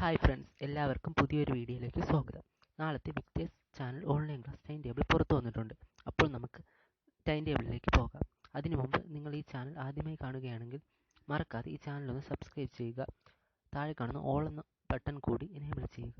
Hi friends എല്ലാവർക്കും പുതിയൊരു വീഡിയോയിലേക്ക് സ്വാഗതം. നാളത്തെ Victers channel online class timetable പുറത്തു വന്നിട്ടുണ്ട്. അപ്പോൾ നമുക്ക് ടൈം ടേബിളിലേക്ക് പോകാം. അതിനു മുമ്പ് നിങ്ങൾ ഈ ചാനൽ ആദ്യമായി കാണുകയാണെങ്കിൽ മറക്കാതെ ഈ ചാനൽ ഒന്ന് സബ്സ്ക്രൈബ് ചെയ്യുക. താഴെ കാണുന്ന ഓൾ എന്ന ബട്ടൺ കൂടി എനേബിൾ ചെയ്യുക.